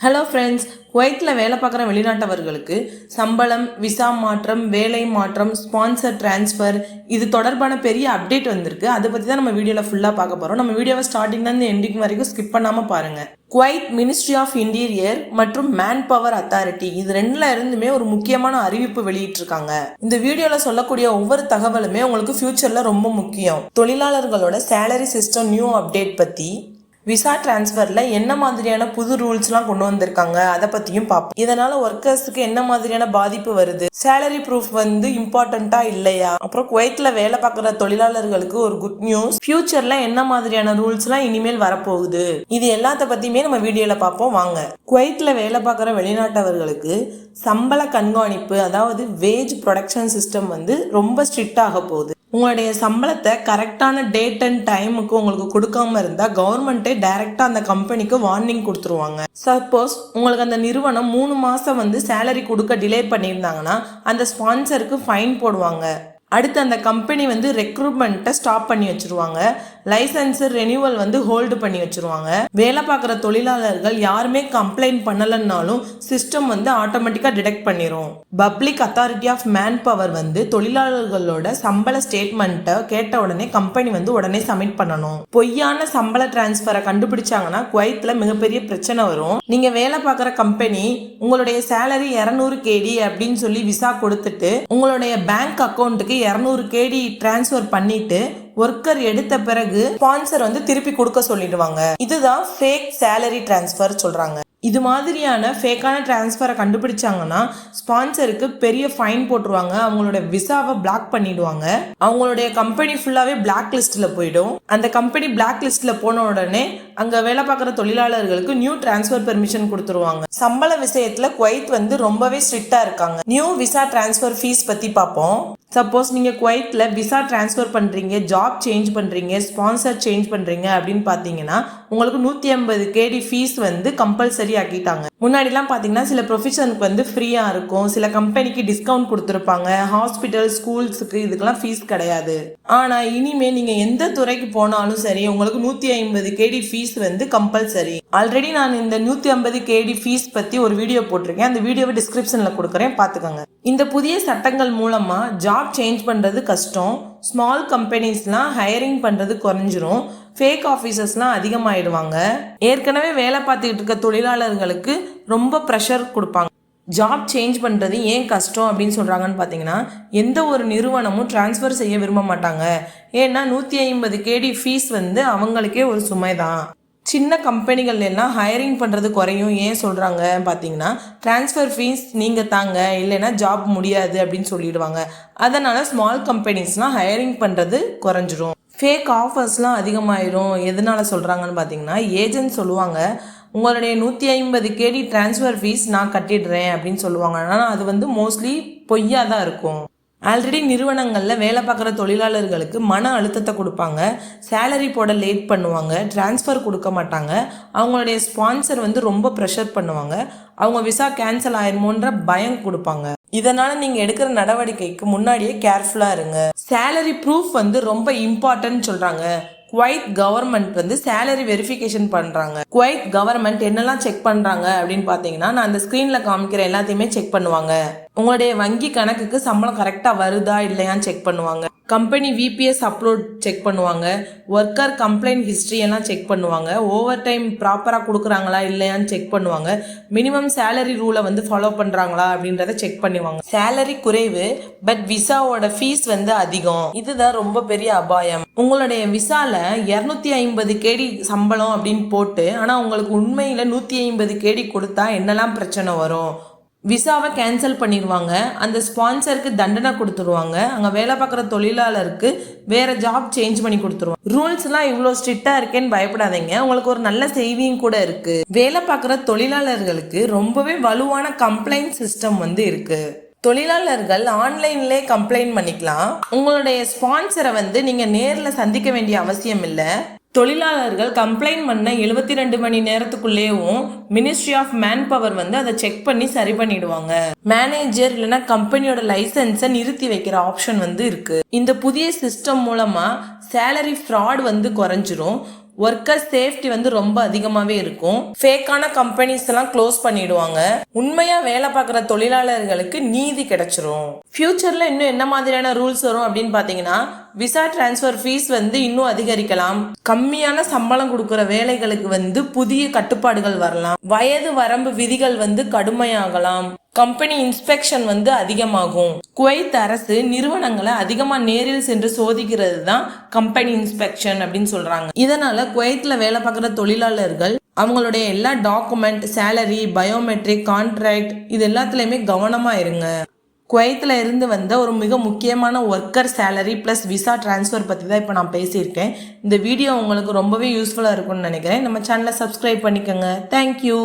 Hello friends குவைத்தில் வேலை பார்க்குற வெளிநாட்டவர்களுக்கு சம்பளம் விசா மாற்றம் வேலை மாற்றம் ஸ்பான்சர் ட்ரான்ஸ்ஃபர் இது தொடர்பான பெரிய அப்டேட் வந்திருக்கு. அதை பற்றி தான் நம்ம வீடியோவில் ஃபுல்லாக பார்க்க போகிறோம் நம்ம வீடியோவை ஸ்டார்டிங்லேருந்து எண்டிங் வரைக்கும் ஸ்கிப் பண்ணாமல் பாருங்கள் குவைத் மினிஸ்ட்ரி ஆஃப் இன்டீரியர் மற்றும் மேன் பவர் அத்தாரிட்டி இது ரெண்டுல இருந்துமே ஒரு முக்கியமான அறிவிப்பு வெளியிட்டிருக்காங்க. இந்த வீடியோவில் சொல்லக்கூடிய ஒவ்வொரு தகவலுமே உங்களுக்கு ஃபியூச்சரில் ரொம்ப முக்கியம். தொழிலாளர்களோட சேலரி சிஸ்டம் நியூ அப்டேட் பற்றி விசா டிரான்ஸ்ஃபரில் என்ன மாதிரியான புது ரூல்ஸ்லாம் கொண்டு வந்திருக்காங்க அதை பற்றியும் பார்ப்போம் இதனால் ஒர்க்கர்ஸுக்கு என்ன மாதிரியான பாதிப்பு வருது? சேலரி ப்ரூஃப் வந்து இம்பார்ட்டண்ட்டாக இல்லையா? அப்புறம் குவைத்தில் வேலை பார்க்குற தொழிலாளர்களுக்கு ஒரு குட் நியூஸ் ஃபியூச்சரில் என்ன மாதிரியான ரூல்ஸ்லாம் இனிமேல் வரப்போகுது? இது எல்லாத்த பற்றியுமே நம்ம வீடியோவில் பார்ப்போம் வாங்க. குவைத்தில் வேலை பார்க்குற வெளிநாட்டவர்களுக்கு சம்பள கண்காணிப்பு அதாவது வேஜ் ப்ரொடக்ஷன் சிஸ்டம் வந்து ரொம்ப ஸ்ட்ரிக்ட் ஆக போகுது. உங்களுடைய சம்பளத்தை கரெக்டான டேட் அண்ட் டைமுக்கு உங்களுக்கு கொடுக்காம இருந்தால் கவர்மெண்ட்டே டைரெக்டாக அந்த கம்பெனிக்கு வார்னிங் கொடுத்துருவாங்க. சப்போஸ் உங்களுக்கு அந்த நிறுவனம் மூணு மாதம் வந்து சேலரி கொடுக்க டிலே பண்ணியிருந்தாங்கன்னா அந்த ஸ்பான்சருக்கு ஃபைன் போடுவாங்க. அடுத்து அந்த கம்பெனி வந்து ரெக்ரூட்மெண்ட்டை ஸ்டாப் பண்ணி வச்சிருவாங்க. லைசன்ஸு ரெனியூவல் வந்து ஹோல்டு பண்ணி வச்சுருவாங்க. வேலை பார்க்குற தொழிலாளர்கள் யாருமே கம்ப்ளைண்ட் பண்ணலைன்னாலும் சிஸ்டம் வந்து ஆட்டோமேட்டிக்காக டிடெக்ட் பண்ணிரும். Public authority of man power வந்து தொழிலாளர்களோட சம்பள ஸ்டேட்மெண்ட்டை கேட்ட உடனே கம்பெனி வந்து உடனே சப்மிட் பண்ணணும். பொய்யான சம்பள டிரான்ஸ்ஃபரை கண்டுபிடிச்சாங்கன்னா குவைத்தில் மிகப்பெரிய பிரச்சனை வரும். நீங்கள் வேலை பார்க்குற கம்பெனி உங்களுடைய சேலரி இரநூறு கேடி அப்படின்னு சொல்லி விசா கொடுத்துட்டு உங்களுடைய பேங்க் அக்கௌண்ட்டுக்கு இரநூறு கேடி டிரான்ஸ்ஃபர் பண்ணிட்டு ஒர்க்கர் எடுத்த பிறகு ஸ்பான்சர் வந்து திருப்பி கொடுக்க சொல்லிடுவாங்க. இதுதான் ஃபேக் சேலரி டிரான்ஸ்ஃபர் சொல்றாங்க. இது மாதிரியான ஃபேக்கான டிரான்ஸ்ஃபரை கண்டுபிடிச்சாங்கன்னா ஸ்பான்சருக்கு பெரிய ஃபைன் போட்டுருவாங்க. அவங்களோட விசாவை பிளாக் பண்ணிடுவாங்க. அவங்களுடைய கம்பெனி ஃபுல்லாகவே பிளாக் லிஸ்ட்டில் போயிடும். அந்த கம்பெனி பிளாக் லிஸ்ட்டில் போன உடனே அங்கே வேலை பார்க்குற தொழிலாளர்களுக்கு நியூ டிரான்ஸ்ஃபர் பெர்மிஷன் கொடுத்துருவாங்க. சம்பள விஷயத்தில் குவைத் வந்து ரொம்பவே ஸ்ட்ரிக்டாக இருக்காங்க. நியூ விசா டிரான்ஸ்ஃபர் ஃபீஸ் பற்றி பார்ப்போம். சப்போஸ் நீங்கள் குவைட்டில் விசா ட்ரான்ஸ்ஃபர் பண்ணுறீங்க ஜாப் சேஞ்ச் பண்ணுறீங்க ஸ்பான்சர் சேஞ்ச் பண்ணுறீங்க அப்படின்னு பார்த்தீங்கன்னா உங்களுக்கு நூற்றி ஐம்பது கேடி ஃபீஸ் வந்து கம்பல்சரி ஆக்கிட்டாங்க. முன்னாடிலாம் பார்த்தீங்கன்னா சில ப்ரொஃபஷனுக்கு வந்து ஃப்ரீயாக இருக்கும். சில கம்பெனிக்கு டிஸ்கவுண்ட் கொடுத்துருப்பாங்க. ஹாஸ்பிட்டல் ஸ்கூல்ஸுக்கு இதுக்கெல்லாம் ஃபீஸ் கிடையாது. ஆனால் இனிமேல் நீங்கள் எந்த துறைக்கு போனாலும் சரி உங்களுக்கு நூற்றி ஐம்பது கேடி ஃபீஸ் வந்து கம்பல்சரி ஆல்ரெடி நான் இந்த நூற்றி ஐம்பது கேடி ஃபீஸ் பற்றி ஒரு வீடியோ போட்டிருக்கேன். அந்த வீடியோவை டிஸ்கிரிப்ஷனில் கொடுக்குறேன். பார்த்துக்கோங்க இந்த புதிய சட்டங்கள் மூலமாக ஜாப் சேஞ்ச் பண்ணுறது கஷ்டம். ஸ்மால் கம்பெனிஸ்லாம் ஹையரிங் பண்ணுறது குறைஞ்சிரும். ஃபேக் ஆஃபீஸர்ஸ்லாம் அதிகமாகிடுவாங்க ஏற்கனவே வேலை பார்த்துக்கிட்டு இருக்க தொழிலாளர்களுக்கு ரொம்ப ப்ரெஷர் கொடுப்பாங்க. ஜாப் சேஞ்ச் பண்ணுறது ஏன் கஷ்டம் அப்படின்னு சொல்கிறாங்கன்னு பார்த்தீங்கன்னா எந்த ஒரு நிறுவனமும் ட்ரான்ஸ்ஃபர் செய்ய விரும்ப மாட்டாங்க. ஏன்னா நூற்றி ஐம்பது கேடி ஃபீஸ் வந்து அவங்களுக்கே ஒரு சுமை தான் சின்ன கம்பெனிகள் எல்லாம் ஹையரிங் பண்ணுறது குறையும். ஏன் சொல்கிறாங்க பார்த்தீங்கன்னா ட்ரான்ஸ்ஃபர் ஃபீஸ் நீங்கள் தாங்க இல்லைன்னா ஜாப் முடியாது அப்படின்னு சொல்லிடுவாங்க. அதனால் ஸ்மால் கம்பெனிஸ்லாம் ஹையரிங் பண்ணுறது குறைஞ்சிரும். ஃபேக் ஆஃபர்ஸ்லாம் அதிகமாயிரும். எதனால் சொல்கிறாங்கன்னு பார்த்தீங்கன்னா ஏஜென்ட் சொல்லுவாங்க உங்களுடைய நூற்றி ஐம்பது கேடி ட்ரான்ஸ்ஃபர் ஃபீஸ் நான் கட்டிடுறேன் அப்படின்னு சொல்லுவாங்க. ஆனால் அது வந்து மோஸ்ட்லி பொய்யாக தான் இருக்கும். ஆல்ரெடி நிறுவனங்களில் வேலை பார்க்குற தொழிலாளர்களுக்கு மன அழுத்தத்தை கொடுப்பாங்க. சேலரி போட லேட் பண்ணுவாங்க. ட்ரான்ஸ்ஃபர் கொடுக்க மாட்டாங்க. அவங்களுடைய ஸ்பான்சர் வந்து ரொம்ப ப்ரெஷர் பண்ணுவாங்க. அவங்க விசா கேன்சல் ஆயிருமோன்ற பயம் கொடுப்பாங்க. இதனால நீங்கள் எடுக்கிற நடவடிக்கைக்கு முன்னாடியே கேர்ஃபுல்லாக இருங்க. சேலரி ப்ரூஃப் வந்து ரொம்ப இம்பார்ட்டன்ட் சொல்கிறாங்க குவைத் கவர்மெண்ட் வந்து சேலரி வெரிஃபிகேஷன் பண்ணுறாங்க குவைத் கவர்மெண்ட் என்னெல்லாம் செக் பண்ணுறாங்க அப்படின்னு பார்த்தீங்கன்னா நான் அந்த ஸ்க்ரீனில் காமிக்கிற எல்லாத்தையுமே செக் பண்ணுவாங்க. உங்களுடைய வங்கி கணக்குக்கு சம்பளம் கரெக்டாக வருதா இல்லையான்னு செக் பண்ணுவாங்க. கம்பெனி விபிஎஸ் அப்லோட் செக் பண்ணுவாங்க. ஒர்க்கர் கம்ப்ளைண்ட் ஹிஸ்ட்ரி எல்லாம் செக் பண்ணுவாங்க. ஓவர் டைம் ப்ராப்பராக கொடுக்குறாங்களா இல்லையான்னு செக் பண்ணுவாங்க. மினிமம் சேலரி ரூலை வந்து ஃபாலோ பண்ணுறாங்களா அப்படின்றத செக் பண்ணுவாங்க சேலரி குறைவு பட் விசாவோட ஃபீஸ் வந்து அதிகம். இதுதான் ரொம்ப பெரிய அபாயம். உங்களுடைய விசாவில் இரநூத்தி ஐம்பது கேடி சம்பளம் அப்படின்னு போட்டு ஆனால் உங்களுக்கு உண்மையில் நூற்றி ஐம்பது கேடி கொடுத்தா என்னெல்லாம் பிரச்சனை வரும்? விசாவை கேன்சல் பண்ணிடுவாங்க அந்த ஸ்பான்சருக்கு தண்டனை கொடுத்துருவாங்க. அங்கே வேலை பார்க்குற தொழிலாளருக்கு வேற ஜாப் சேஞ்ச் பண்ணி கொடுத்துருவாங்க. ரூல்ஸ்லாம் இவ்வளோ ஸ்ட்ரிக்டாக இருக்கேன்னு பயப்படாதீங்க. உங்களுக்கு ஒரு நல்ல செய்தியும் கூட இருக்குது வேலை பார்க்குற தொழிலாளர்களுக்கு ரொம்பவே வலுவான கம்ப்ளைண்ட் சிஸ்டம் வந்து இருக்குது தொழிலாளர்கள் ஆன்லைன்லேயே கம்ப்ளைண்ட் பண்ணிக்கலாம். உங்களுடைய ஸ்பான்சரை வந்து நீங்கள் நேரில் சந்திக்க வேண்டிய அவசியம் இல்லை. தொழிலாளர்கள் கம்ப்ளைண்ட் பண்ண எழுபத்தி ரெண்டு மணி நேரத்துக்குள்ளேயும் மினிஸ்ட்ரி ஆஃப் மேன் பவர் வந்து அதை செக் பண்ணி சரி பண்ணிடுவாங்க. மேனேஜர் இல்லைன்னா கம்பெனியோட லைசன்ஸை நிறுத்தி வைக்கிற ஆப்ஷன் வந்து இருக்கு. இந்த புதிய சிஸ்டம் மூலமா சேலரி ஃப்ராட் வந்து குறைஞ்சிரும். ஒர்க்கர் சேஃப்டி வந்து ரொம்ப அதிகமாகவே இருக்கும். ஃபேக்கான கம்பெனிஸ் எல்லாம் க்ளோஸ் பண்ணிடுவாங்க. உண்மையாக வேலை பார்க்குற தொழிலாளர்களுக்கு நீதி கிடைச்சிரும். ஃபியூச்சரில் இன்னும் என்ன மாதிரியான ரூல்ஸ் வரும் அப்படின்னு பார்த்தீங்கன்னா விசா டிரான்ஸ்ஃபர் ஃபீஸ் வந்து இன்னும் அதிகரிக்கலாம். கம்மியான சம்பளம் கொடுக்குற வேலைகளுக்கு வந்து புதிய கட்டுப்பாடுகள் வரலாம். வயது வரம்பு விதிகள் வந்து கடுமையாகலாம். கம்பெனி இன்ஸ்பெக்ஷன் வந்து அதிகமாகும். குவைத் அரசு நிறுவனங்களை அதிகமாக நேரில் சென்று சோதிக்கிறது தான் கம்பெனி இன்ஸ்பெக்ஷன் அப்படின்னு சொல்றாங்க. இதனால குவைத்தில் வேலை பார்க்குற தொழிலாளர்கள் அவங்களுடைய எல்லா டாக்குமெண்ட் சேலரி பயோமெட்ரிக் கான்ட்ராக்ட் இது எல்லாத்துலேயுமே கவனமாக இருங்க. குவைத்தில் இருந்து வந்த ஒரு மிக முக்கியமான worker salary plus visa transfer பற்றி தான் இப்போ நான் பேசியிருக்கேன். இந்த வீடியோ உங்களுக்கு ரொம்பவே யூஸ்ஃபுல்லாக இருக்கும்னு நினைக்கிறேன். நம்ம சேனலை சப்ஸ்கிரைப் பண்ணிக்கோங்க. தேங்க்யூ